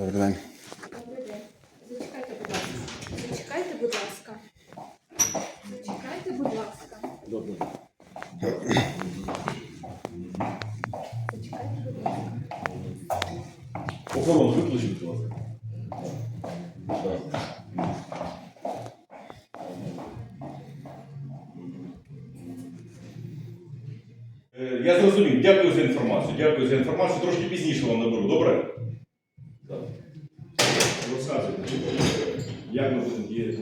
Добрий день. Добрий день. Зачекайте, будь ласка. Зачекайте, будь ласка. Зачекайте, будь ласка. Добре. Зачекайте, будь ласка. Охорону виключіть, будь ласка. Так. Е, Я зрозумів. Дякую за інформацію. Дякую за інформацію. Трошки пізніше вам наберу. Добре? Так. Розказуйте, як ми будемо діяти.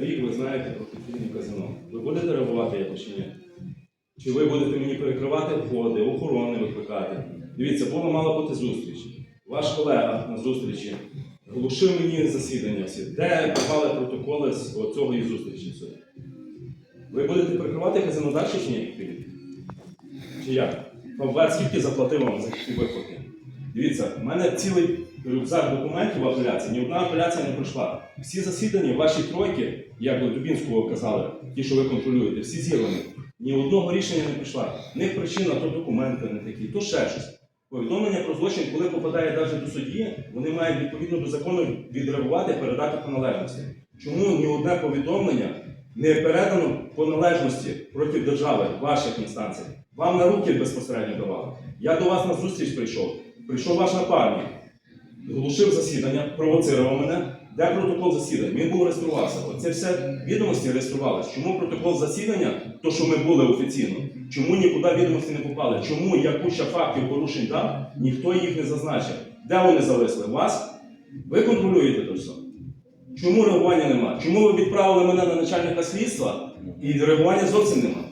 Рік ви знаєте про підпільне казино. Ви будете реагувати якось чи ні? Чи ви будете мені перекривати входи, охорони викликати? Дивіться, була мала бути зустріч. Ваш колега на зустрічі глушив мені засідання всі. Де давали протоколи з цього і зустрічі? Ви будете перекривати казино далі чи ні? Чи як? Фавбет скільки заплатив вам за ці виклики? Дивіться, в мене цілий рюкзак документів апеляції, ні одна апеляція не пройшла. Всі засідання, ваші тройки, як до Дубінського казали, ті, що ви контролюєте, всі зірвані. Ні одного рішення не прийшла. В причина то документи не такі, то ще щось. Повідомлення про злочин, коли попадає навіть до судді, вони мають відповідно до закону відреагувати, передати по належності. Чому ні одне повідомлення не передано по належності проти держави, ваших інстанцій? Вам на руки безпосередньо давали. Я до вас на зустріч прийшов. Прийшов ваш напарник, глушив засідання, провоцирував мене. Де протокол засідання? Він був реєструвався. Оце все відомості реєструвалися. Чому протокол засідання, то що ми були офіційно, чому нікуди відомості не попали? Чому я куча фактів порушень дав, ніхто їх не зазначив? Де вони зависли? Вас? Ви контролюєте то все? Чому реагування нема? Чому ви відправили мене на начальника слідства і реагування зовсім нема?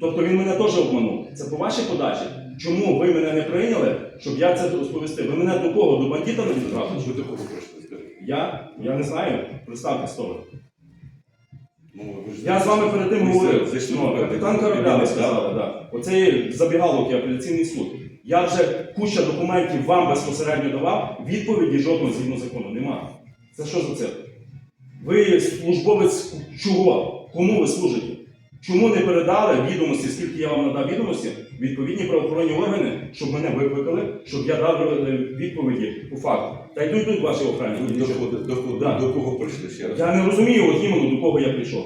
Тобто він мене теж обманув. Це по вашій подачі. Чому ви мене не прийняли, щоб я це розповісти? Ви мене до кого? До бандита не відправили? Ви до кого прийшли? Я? Я не знаю. Представте хто ви. Ну, ви ж- Я з вами перед тим Ви говорив. зайшли Ну, капітан кабінет, корабля, ви так? сказали, так. Оце є забігалок і апеляційний суд. Я вже куча документів вам безпосередньо давав, відповіді жодного згідно закону нема. Це що за це? Ви службовець чого? Кому ви служите? Чому не передали відомості, скільки я вам надав відомості, відповідні правоохоронні органи, щоб мене викликали, щоб я дав е, відповіді по факту. Та йдуть тут ваші охранники. Ви до кого, до, Да. до кого прийшли ще раз? Я не розумію, от іменно до кого я прийшов.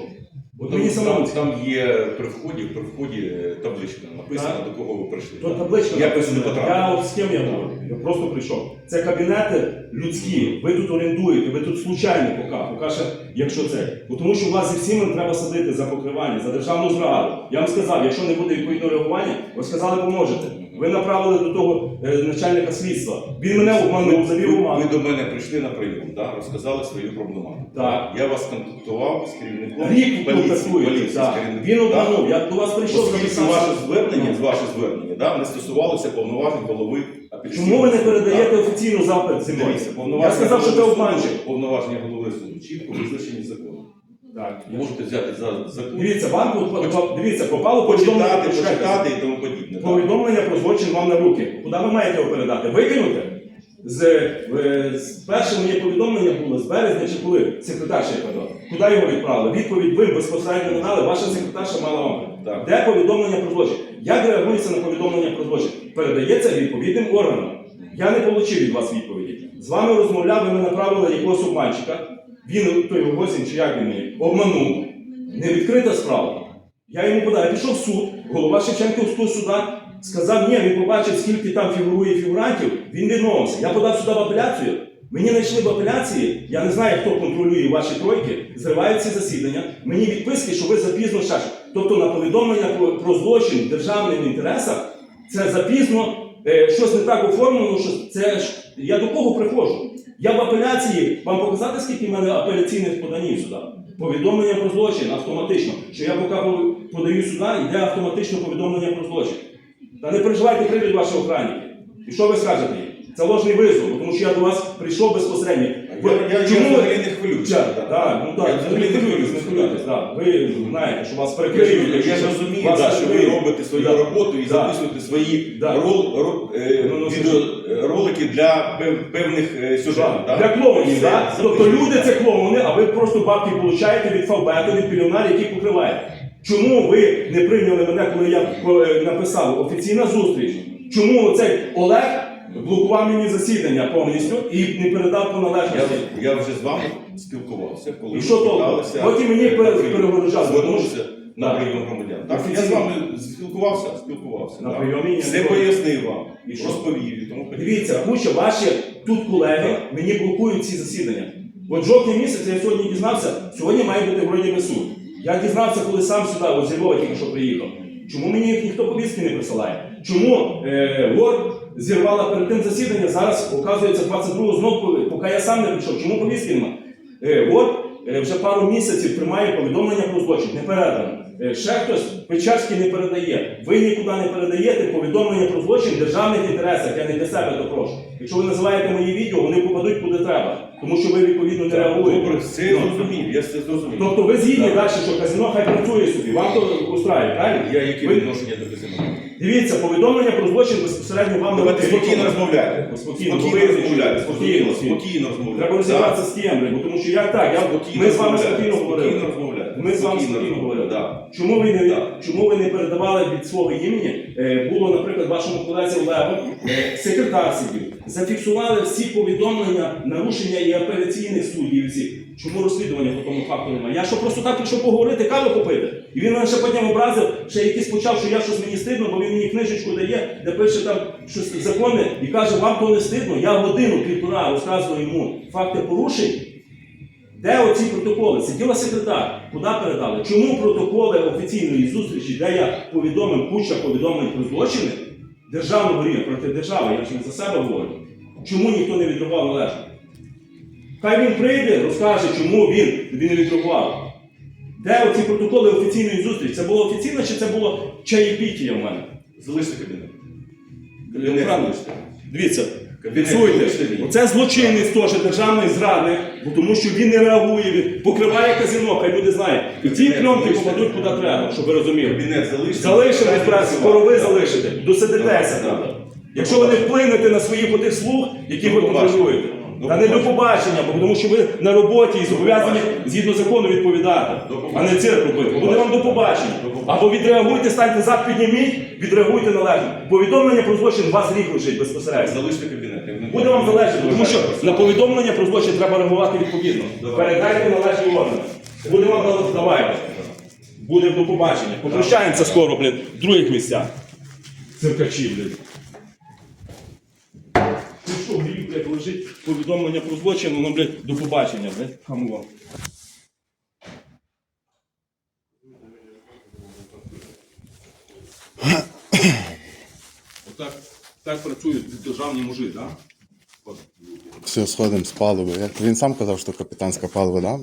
От мені там, самому там, є при вході, при вході е, табличка написано, Так. до кого ви прийшли. То табличка не написана. потрапив. Я от з ким я говорю? Просто прийшов. Це кабінети людські. Ви тут орендуєте, ви тут случайно поки, поки ще, якщо це. Бо тому що у вас зі всіми треба садити за покривання, за державну зраду. Я вам сказав, якщо не буде відповідного реагування, ви сказали, поможете. Ви направили до того е, начальника слідства. Він мене обманув, завів ви, обман. ви до мене прийшли на прийом, да? розказали свою проблематику. Так. Я вас контактував з керівником Рік поліції. поліції, так. Він обманув. Я до вас прийшов Оскільки записався. ваше звернення, ваше звернення, да, не стосувалося повноважень голови Чому ви не передаєте так? офіційно запит зі мною? Дивіться, Я повноваження сказав, що це голови обманщик. суду- Повноваження голови суду чітко визначені законом. Так. Можете взяти за закон, Дивіться, вам по- дивіться, попало повідомлення. почитати, почекайте, почитати і тому подібне. так. Повідомлення про злочин вам на руки. Куди ви маєте його передати? Викинути? З, е, з перше моє повідомлення було з березня чи коли секретарша я подав. Куди його відправили? Відповідь ви безпосередньо надали, ваша секретарша мала вам. Так. Де повідомлення про злочин? Як реагується на повідомлення про злочин? Передається відповідним органам. Я не отримав від вас відповіді. З вами розмовляв, ви мене направили якогось обманщика. Він той Госін, чи як він мені, обманув. Не відкрита справа. Я йому подав, я пішов в суд, голова Шевченківського суда сказав, ні, він побачив, скільки там фігурує фігурантів, він відмовився. Я подав сюди в апеляцію. Мені знайшли в апеляції, я не знаю, хто контролює ваші тройки, зривають ці засідання. Мені відписки, що ви запізно ще. Тобто на повідомлення про, про злочин в державних інтересах це запізно е, щось не так оформлено, що це я до кого приходжу? Я в апеляції вам показати, скільки в мене апеляційних поданів сюди. Повідомлення про злочин автоматично. Що я поки подаю сюди, йде автоматично повідомлення про злочин. Та не переживайте, прийдуть ваші охранники. І що ви скажете їм? Це ложний визов, тому що я до вас прийшов безпосередньо. Я, я, я Чому ви- взагалі не хвилююся. Так, так, ну так, Я взагалі не хвилюйтесь, не хвилюйтесь. Так. Ви знаєте, що вас перекриють. Я ж розумію, да, що ви робите свою Да. роботу і Да. записуєте свої Да. рол, ро- е, Ну, ну, відеоролики для пев- певних е, сюжетів. Для да? клоунів, Все, так? Тобто записуйте. люди це клоуни, а ви просто бабки получаєте від фавбету, від піліонарів, які покриваєте. Чому ви не прийняли мене, коли я е, написав офіційна зустріч? Чому цей Олег блокував мені засідання повністю і не передав по Я, належності. я вже з вами спілкувався, коли І що толку? Потім мені пере-. Звернувся на Так. прийом громадян. Так, я з вами спілкувався, спілкувався. На так. прийомі я Все пояснив вам, І що? розповів і тому подібне. Дивіться, куча ваші тут колеги мені блокують ці засідання. От жовтий місяць я сьогодні дізнався, сьогодні має бути вроді би суд. Я дізнався, коли сам сюди, от зі Львова тільки що приїхав. Чому мені їх ніхто повістки не присилає? Чому е, ВОР зірвала перед тим засідання, зараз, оказується, 22-го знов, коли- поки я сам не прийшов. Чому повістки нема? Е, ВОР е, вже пару місяців приймає повідомлення про злочин, не передано. Е, ще хтось Печерський не передає. Ви нікуди не передаєте повідомлення про злочин в державних інтересах. Я не для себе то прошу. Якщо ви називаєте мої відео, вони попадуть куди треба. Тому що ви відповідно не реагуєте. Добре, все Ну, зрозумів, я все зрозумів. Тобто ви згідні далі, що казино хай працює собі. Вам то устраює, правильно? Я яке Ви- відношення до казино? Дивіться, повідомлення про злочин безпосередньо вам Давайте спокійно розмовляйте. Спокійно, Спокійно розмовляйте. спокійно, Спокійно, розмовляйте. Треба розібратися з тієм. бо тому що як так, я, ми з вами спокійно говорили. Ми з вами спокійно говорили. Да. Чому ви не чому ви не передавали від свого імені? Е, було, наприклад, вашому колезі Олегу, е, секретар сидів, зафіксували всі повідомлення, нарушення і апеляційних суддів. Всі. Чому розслідування по тому факту немає? Я що просто так прийшов поговорити, каву попити. І він мене ще потім образив, ще якийсь почав, що я щось мені стидно, бо він мені книжечку дає, де пише там щось закони, і каже, вам то не стидно. Я годину півтора розказую йому факти порушень. Де оці протоколи? Сиділа секретар. Куди передали? Чому протоколи офіційної зустрічі, де я повідомив куча повідомлень про злочини державного рівня проти держави, я ж не за себе говорю. Чому ніхто не відреагував належно? Хай він прийде, розкаже, чому він тобі не відреагував. Де оці протоколи офіційної зустрічі? Це було офіційно чи це було чаєпітія в мене? Залиште кабінет. Дивіться, фіксуйте. Оце злочинець теж державний зрадник, бо тому що він не реагує, він покриває казино, хай люди знають. І ці Кабінет пленки попадуть куди треба, щоб ви розуміли. Кабінет залиште. Залишимо працювати. корови Так. залишите, досидитеся так. Якщо ви не вплинете на своїх отих слуг, які ви контролюєте. До Та не до побачення. бо тому що ви на роботі і зобов'язані згідно закону відповідати, а не цирк робити. Буде вам до побачення. Або відреагуйте, станьте зад, підніміть, відреагуйте належно. Повідомлення про злочин у вас рік лежить безпосередньо. Залиште кабінет. Буде вам залежати, тому що на повідомлення про злочин треба реагувати відповідно. Передайте належні органи. Буде вам давайте. Буде до побачення. Попрощаємося скоро, блін, в других місцях. Циркачі, блін. Ти що, лежить повідомлення про злочин, воно, блядь, до побачення, блядь, хамува. Отак, так працюють державні мужі, так? От. Все, сходимо з палуби. Як він сам казав, що капітанська палуба, да?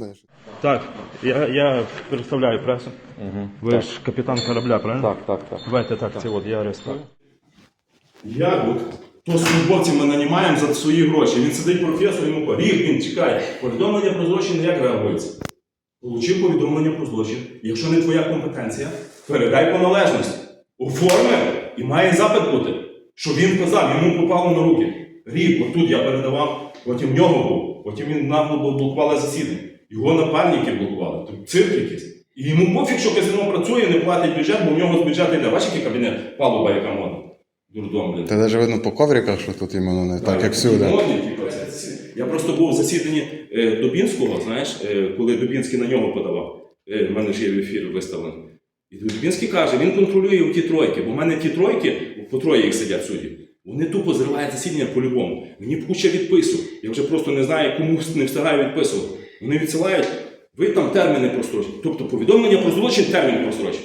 Так, я, я представляю пресу. Ви ж капітан корабля, правильно? Так, так, так. Давайте так, це от я арестую. Як от? То службовців ми нанімаємо за свої гроші. Він сидить професор, йому рік він чекає. Повідомлення про злочин як реагується? Получив повідомлення про злочин. Якщо не твоя компетенція, передай по належності. Оформив і має запит бути. Що він казав, йому попало на руки. Рік, отут я передавав, потім нього був, потім він нагло блокували засідання. Його напарники блокували. Тут цирк якийсь. І йому пофіг, що казино працює, не платить бюджет, бо в нього з бюджету йде. Який кабінет, палуба, яка модна. Дурдом, блін. Та навіть видно по ковриках, що тут іменно не так, як всюди. Модний, типу, це- це- Я просто був в засіданні е, Дубінського, знаєш, е, коли Дубінський на нього подавав. Е, в мене ж є в ефір виставлений. І Дубінський каже, він контролює ті тройки, бо в мене ті тройки, по троє їх сидять судді, вони тупо зривають засідання по-любому. Мені куча відпису. Я вже просто не знаю, кому не встигаю відписувати. Вони відсилають, ви там терміни прострочите. Тобто повідомлення про злочин термін прострочить.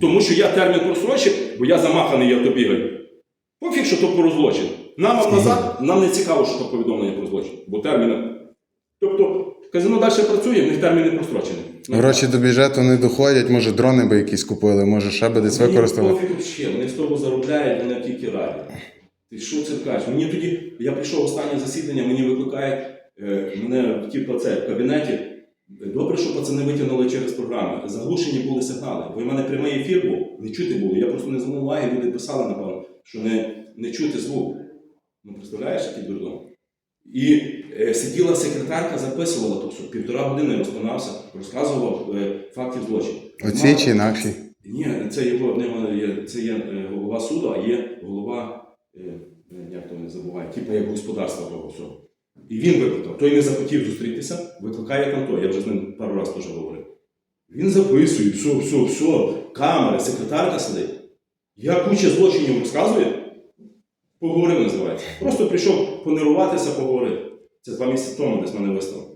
Тому що я термін прострочив, бо я замаханий, я то бігаю. Пофіг, що то про злочин. Нам назад, нам не цікаво, що то повідомлення про злочин, бо терміни. Тобто, казино далі працює, в них терміни прострочені. Гроші до бюджету не доходять, може дрони би якісь купили, може ще би десь використали. пофіг ще, вони з того заробляють, вони тільки раді. Ти що це кажеш? Мені тоді, я прийшов останнє засідання, мені викликають е, мене типу, це, в кабінеті. Добре, що пацани витягнули через програми. Заглушені були сигнали. Бо в мене прямий ефір був, не чути було. Я просто не звернув уваги, люди писали, напевно, що не, не чути звук. Ну, представляєш, який дурдом? І е, сиділа секретарка, записувала то все. Півтора години розпинався, розказував е, фактів злочину. Оці чи інакші? Ні, це його не є, це є е, голова суду, а є голова е, як то не забуває, типу як господарства того всього. І він викликав. Той не захотів зустрітися, викликає той. Я вже з ним пару разів теж говорив. Він записує, все, все, все, камери, секретарка сидить. Я куча злочинів розказує. Поговорив називається. Просто прийшов понервуватися, поговорити. Це два місяці тому десь мене виставив.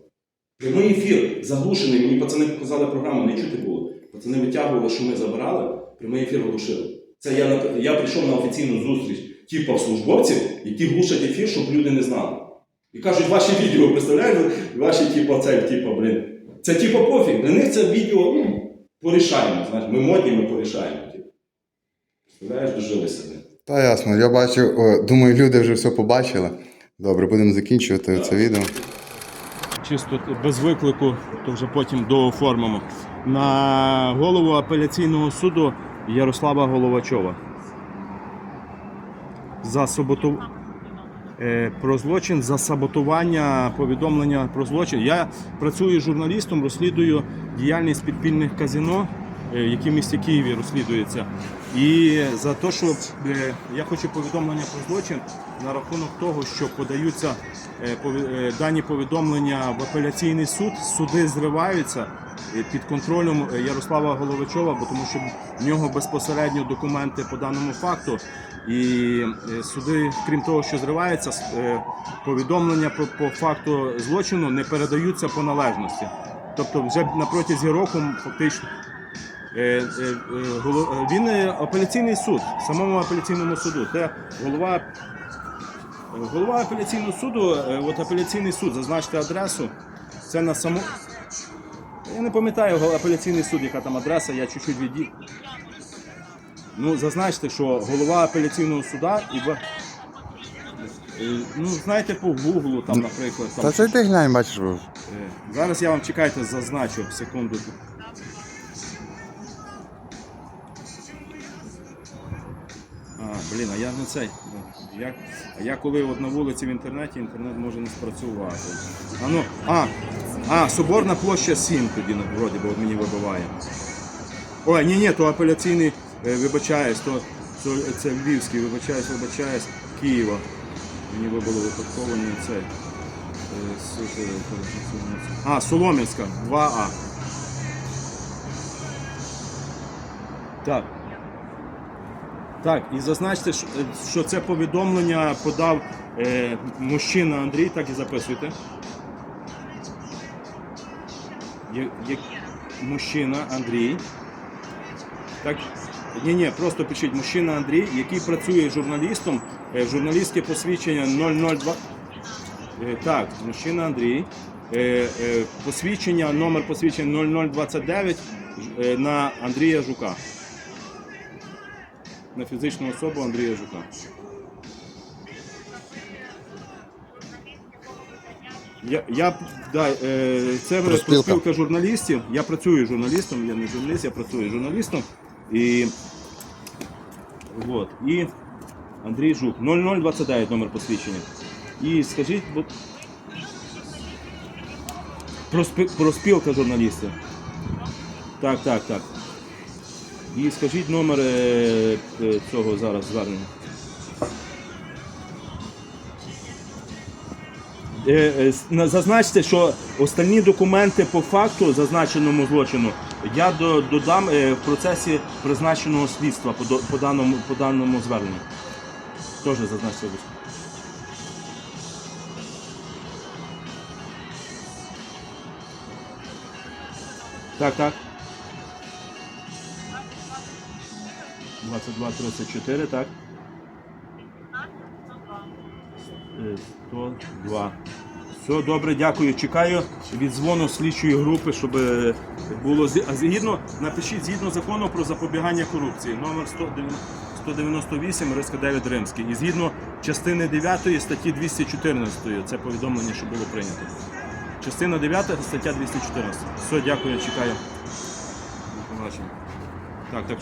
Прямий ефір заглушений, мені пацани показали програму, не чути було. Пацани витягували, що ми забирали, прямий ефір глушили. Це я, я прийшов на офіційну зустріч типу службовців, які глушать ефір, щоб люди не знали. І кажуть, ваші відео, представляєте, ваші, типу, це, типу, блін. Це типу пофіг. Для них це відео ну, порішаємо. Знаєш, ми модні, ми порішаємо. Типу. Представляєш, дожилися. Та ясно, я бачу, о, думаю, люди вже все побачили. Добре, будемо закінчувати це відео. чисто без виклику, то вже потім дооформимо. На голову апеляційного суду Ярослава Головачова. За саботу... е, про злочин, за саботування повідомлення про злочин. Я працюю журналістом, розслідую діяльність підпільних казино, е, які в місті Києві розслідуються. І за те, що е, я хочу повідомлення про злочин на рахунок того, що подаються дані повідомлення в апеляційний суд, суди зриваються під контролем Ярослава Головачова, бо тому що в нього безпосередньо документи по даному факту. І е, суди, крім того, що зриваються, е, повідомлення по, по факту злочину не передаються по належності. Тобто, вже на протязі року фактично. Е, Він апеляційний суд, самому апеляційному суду. Це голова, голова апеляційного суду, от апеляційний суд, зазначте адресу. Це на само. Я не пам'ятаю апеляційний суд, яка там адреса, я чуть-чуть віді. Ну, зазначте, що голова апеляційного суда і в. Е, Ну, знаєте, по Гуглу, там, наприклад. Там, Та це ти глянь, бачиш, бо Е, Зараз я вам чекайте, зазначу секунду. А, блін, а я не цей. Я, а я коли от на вулиці в інтернеті, інтернет може не спрацювати. А ну, а, а, Соборна площа 7 тоді вроді, бо от мені вибиває. Ой, ні, ні, то апеляційний, вибачаюсь, то, то це Львівський, вибачаюсь, вибачаюсь, Києва. Мені вибило випадково цей. Е, е, А, Солом'янська, 2А. Так. Так, і зазначте, е, що це повідомлення подав е, мужчина Андрій, так і записуйте. Є, є, мужчина Андрій. Так, ні, ні, просто пишіть мужчина Андрій, який працює журналістом, е, журналістське посвідчення 002. Е, Так, мужчина Андрій. Е, е, Посвідчення, номер посвідчення 0029 е, на Андрія Жука. На фізичну особу Андрія Жука. Я, я, да, е, це Профспілка. спілка журналістів. Я працюю журналістом, я не журналіст, я працюю журналістом. І, вот, і Андрій Жук. 0029 номер посвідчення. І скажіть, бо... про, спі... про журналістів. Так, так, так. І скажіть номер е, е, цього зараз звернення. Зазначте, що остальні документи по факту зазначеному злочину я додам е, в процесі призначеного слідства по, даному, по даному зверненню. Теж зазначте. Так, так. 22.34, так. Е, 102. Все добре, дякую. Чекаю віддзвону слідчої групи, щоб е, було згідно, напишіть згідно закону про запобігання корупції, номер 198, риска 9 Римський. І згідно частини 9 статті 214, це повідомлення, що було прийнято. Частина 9, стаття 214. Все, дякую, чекаю. Так, так.